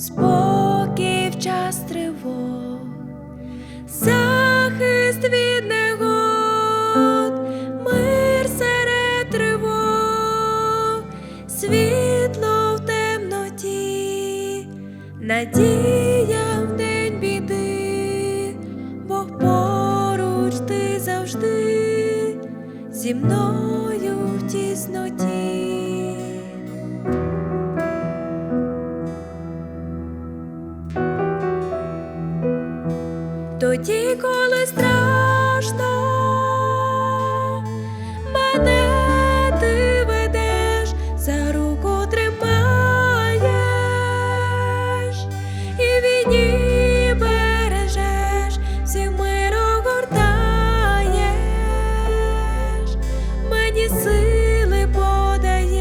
спокій в час тривог, захист від негод, мир серед тривог, світло в темноті, надія в день біди, Бог поруч ти завжди зі мною в тісноті. Тоді, коли страшно, мене ти ведеш, за руку тримаєш, і війні бережеш, всіх мир мені сили подаєш,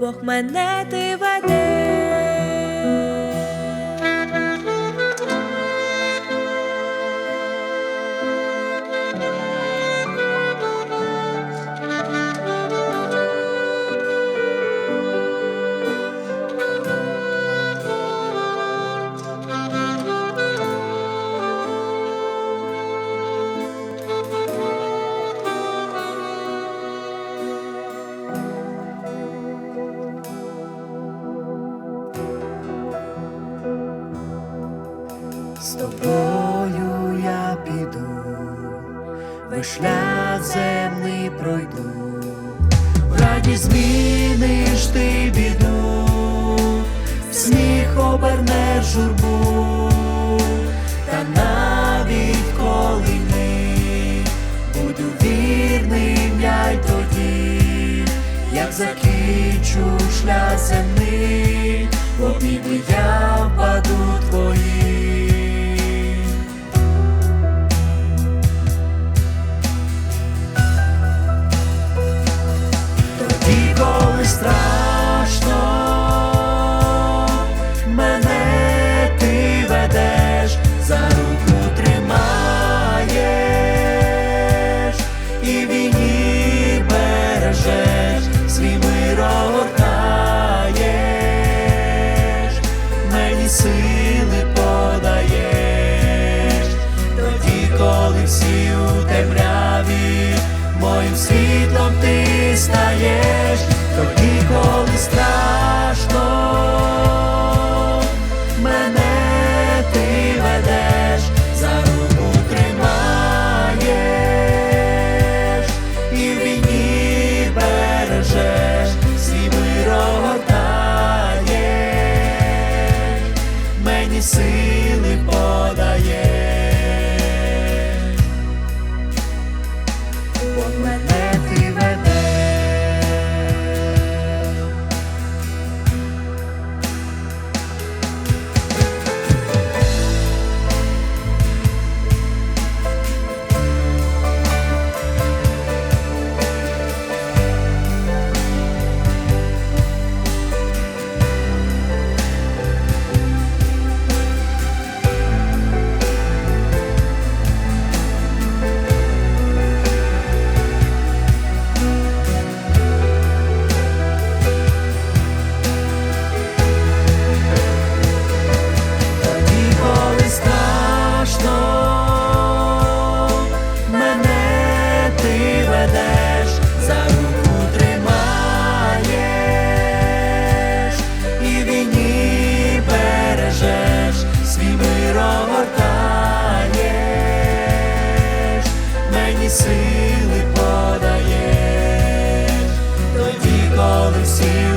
Бог мене ти ведеш. З тобою я піду, весь шлях земний пройду, в радість зміниш ти біду, в сміх обернеш журбу, та навіть коли ні, буду вірним я й тоді, як закінчу шлях земний, в обійми я впаду твої. Коли всі у темряві, моїм світлом ти стаєш, тоді, коли страшно, мене ти ведеш, за руку тримаєш, і в війні бережеш, свій мир огортаєш, мені сили Бо мене see